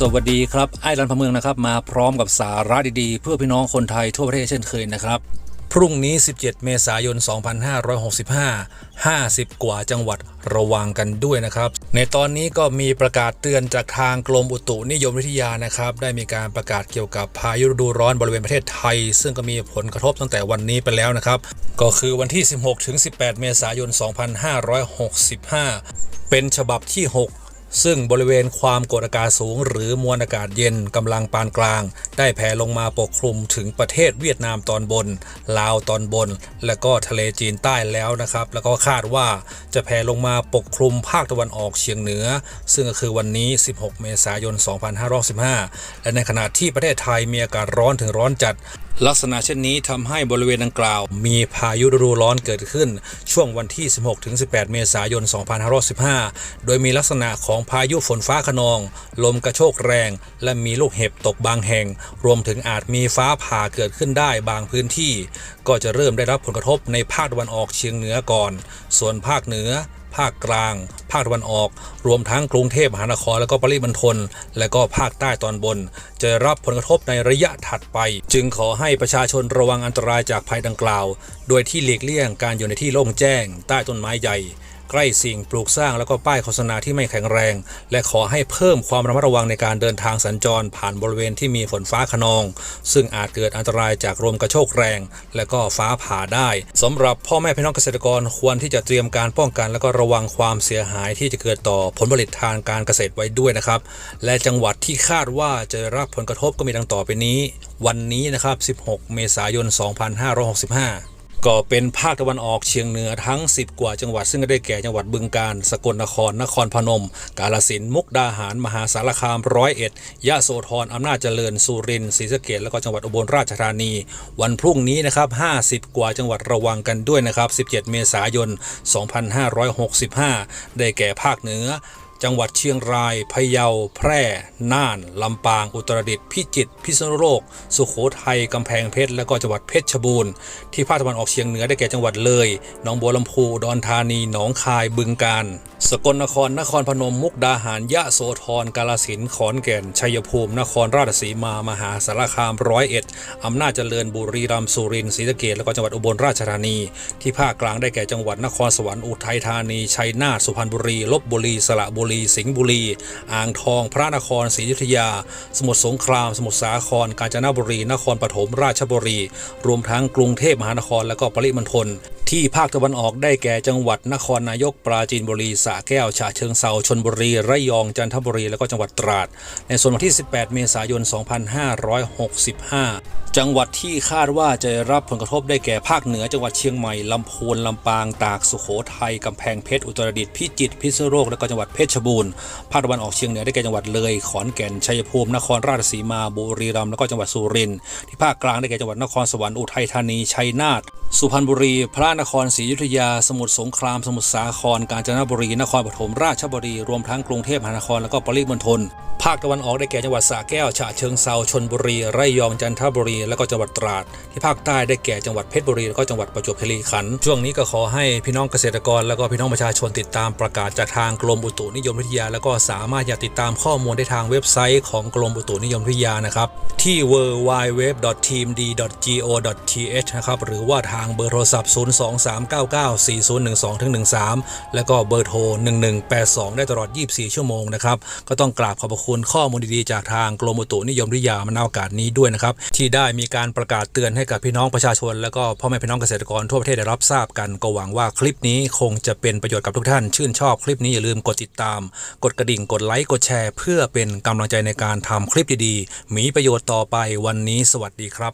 สวัสดีครับ ไอ้รันพะเมืองนะครับมาพร้อมกับสาระดีๆ เพื่อพี่น้องคนไทยทั่วประเทศเช่นเคยนะครับ พรุ่งนี้ 17 เมษายน 2565 50 กว่าจังหวัดระวังกันด้วยนะครับ ในตอนนี้ก็มีประกาศเตือนจากทางกรมอุตุนิยมวิทยานะครับ ได้มีการประกาศเกี่ยวกับพายุฤดูร้อนบริเวณประเทศไทย ซึ่งก็มีผลกระทบตั้งแต่วันนี้ไปแล้วนะครับ ก็คือวันที่ 16 ถึง 18 เมษายน 2565 เป็นฉบับที่ 6 ซึ่งบริเวณความกดอากาศสูง หรือมวลอากาศเย็นกำลังปานกลาง ได้แผ่ลงมาปกคลุมถึงประเทศเวียดนามตอนบน ลาวตอนบน และก็ทะเลจีนใต้แล้วนะครับ แล้วก็คาดว่าจะแผ่ลงมาปกคลุมภาคตะวันออกเฉียงเหนือ ซึ่งก็คือวันนี้ 16 เมษายน 2515 และในขณะที่ประเทศไทยมีอากาศร้อนถึงร้อนจัด ลักษณะเช่นนี้ทำให้บริเวณดังกล่าว มีพายุฤดูร้อนเกิดขึ้น ช่วงวันที่ 16ถึง18 เมษายน 2515 โดยมีลักษณะของพายุฝนฟ้าขนอง ลมกระโชกแรง และมีลูกเห็บตกบางแห่ง รวมถึงอาจมีฟ้าผ่าเกิดขึ้นได้บางพื้นที่ ก็จะเริ่มได้รับผลกระทบในภาคตะวันออกเฉียงเหนือก่อน ส่วนภาคเหนือ ภาคกลาง ภาคตะวันออก รวมทั้งกรุงเทพมหานครและก็ปริมณฑลและก็ภาคใต้ตอนบน จะรับผลกระทบในระยะถัดไป จึงขอให้ประชาชนระวังอันตรายจากภัยดังกล่าว โดยที่หลีกเลี่ยงการอยู่ในที่โล่งแจ้ง ใต้ต้นไม้ใหญ่ ใกล้สิ่งปลูกสร้างแล้วก็ป้ายโฆษณาที่ไม่แข็งแรง และขอให้เพิ่มความระมัดระวังในการเดินทางสัญจรผ่านบริเวณที่มีฝนฟ้าขนอง ซึ่งอาจเกิดอันตรายจากลมกระโชกแรง และก็ฟ้าผ่าได้สำหรับพ่อแม่พี่น้องเกษตรกรควรที่จะเตรียมการป้องกัน และก็ระวังความเสียหายที่จะเกิดต่อผลผลิตทางการเกษตรไว้ด้วยนะครับ และจังหวัดที่คาดว่าจะรับผลกระทบก็มีดังต่อไปนี้ วันนี้นะครับ 16 เมษายน 2565 ก็เป็นภาคตะวันออกเฉียงเหนือทั้ง 10 กว่าจังหวัดซึ่งได้แก่จังหวัดบึงกาฬสกลนคร นครพนม กาฬสินธุ์มุกดาหาร มหาสารคามร้อยเอ็ดยะโสธรอำนาจเจริญสุรินทร์ศรีสะเกษแล้วก็จังหวัดอุบลราชธานี วันพรุ่งนี้นะครับ 50 กว่าจังหวัดระวังกันด้วยนะครับ 17 เมษายน 2565 ได้แก่ภาคเหนือ จังหวัดเชียงราย พะเยา แพร่ น่าน ลำปาง อุตรดิตถ์ พิจิตร พิษณุโลก สุโขทัย กำแพงเพชร และก็จังหวัดเพชรบูรณ์ ที่ภาคตะวันออกเฉียงเหนือได้แก่จังหวัดเลย หนองบัวลำพูดอนธานี หนองคาย บึงกาฬ สกลนคร นครพนม มุกดาหาร ยะโสธร กาฬสินธุ์ ขอนแก่น ชัยภูมิ นครราชสีมา มหาสารคาม ร้อยเอ็ดอำนาจเจริญ บุรีรัมย์ สุรินทร์ศรีสะเกษและก็จังหวัดอุบลราชธานี ที่ภาคกลางได้แก่จังหวัดนครสวรรค์ อุทัยธานี ชัยนาท สุพรรณบุรี ลบบุรี สระบุรีสิงห์บุรี อ่างทอง พระนครศรีอยุธยา สมุทรสงคราม สมุทรสาคร กาญจนบุรี นครปฐมราชบุรี รวมทั้งกรุงเทพมหานครและก็ปริมณฑลที่ภาคตะวันออกได้แก่จังหวัดนครนายกปราจีนบุรีสระแก้วฉะเชิงเซาชนบุรีระยองจันทบุรีและก็จังหวัดตราด ในส่วนวันที่ 18 เมษายน 2565 จังหวัดที่คาดว่าจะรับผลกระทบได้แก่ภาคเหนือ จังหวัดเชียงใหม่ ลำพูน ลำปาง ตาก สุโขทัย กำแพงเพชร อุตรดิตถ์ พิจิตร พิษณุโลก และก็จังหวัดเพชรบูรณ์ ภาคตะวันออกเฉียงเหนือได้แก่จังหวัดเลย ขอนแก่น ชัยภูมิ นครราชสีมา บุรีรัมย์ และก็จังหวัดสุรินทร์ ที่ภาคกลางได้แก่จังหวัดนครสวรรค์ อุทัยธานี ชัยนาท สุพรรณบุรี พระนครศรีอยุธยา สมุทรสงคราม สมุทรสาคร กาญจนบุรี นครปฐม ราชบุรี รวมทั้งกรุงเทพมหานคร และก็ปริมณฑล ภาคตะวันออกได้แก่จังหวัดสระแก้ว ฉะเชิงเซา ชนบุรี ระยอง จันทบุรี และก็จังหวัดตราด ที่ภาคใต้ได้แก่จังหวัดเพชรบุรี และก็จังหวัดประจวบคีรีขันธ์ ช่วงนี้ก็ขอให้พี่น้องเกษตรกร และก็พี่น้องประชาชนติดตามประกาศจากทางกรมอุตุนิยมวิทยา แล้วก็สามารถอยากติดตามข้อมูลได้ทางเว็บไซต์ของกรมอุตุนิยมวิทยานะครับ ที่ www.teamd.go.th นะครับ หรือว่าทางางเบอร์โทรศัพท์ 023994012-13 แล้วก็เบอร์โทร 1182 ได้ตลอด 24 ชั่วโมงนะครับ ก็ต้องกราบขอบคุณข้อมูลดีๆ จากทางกรมอุตุนิยมวิทยามาในโอกาสนี้ด้วยนะครับ ที่ได้มีการประกาศเตือนให้กับพี่น้องประชาชน แล้วก็พ่อแม่พี่น้องเกษตรกรทั่วประเทศได้รับทราบกัน ก็หวังว่าคลิปนี้คงจะเป็นประโยชน์กับทุกท่าน ชื่นชอบคลิปนี้อย่าลืมกดติดตาม กดกระดิ่ง กดไลค์ กดแชร์ เพื่อเป็นกำลังใจในการทำคลิปดีๆ มีประโยชน์ต่อไปวันนี้ สวัสดีครับ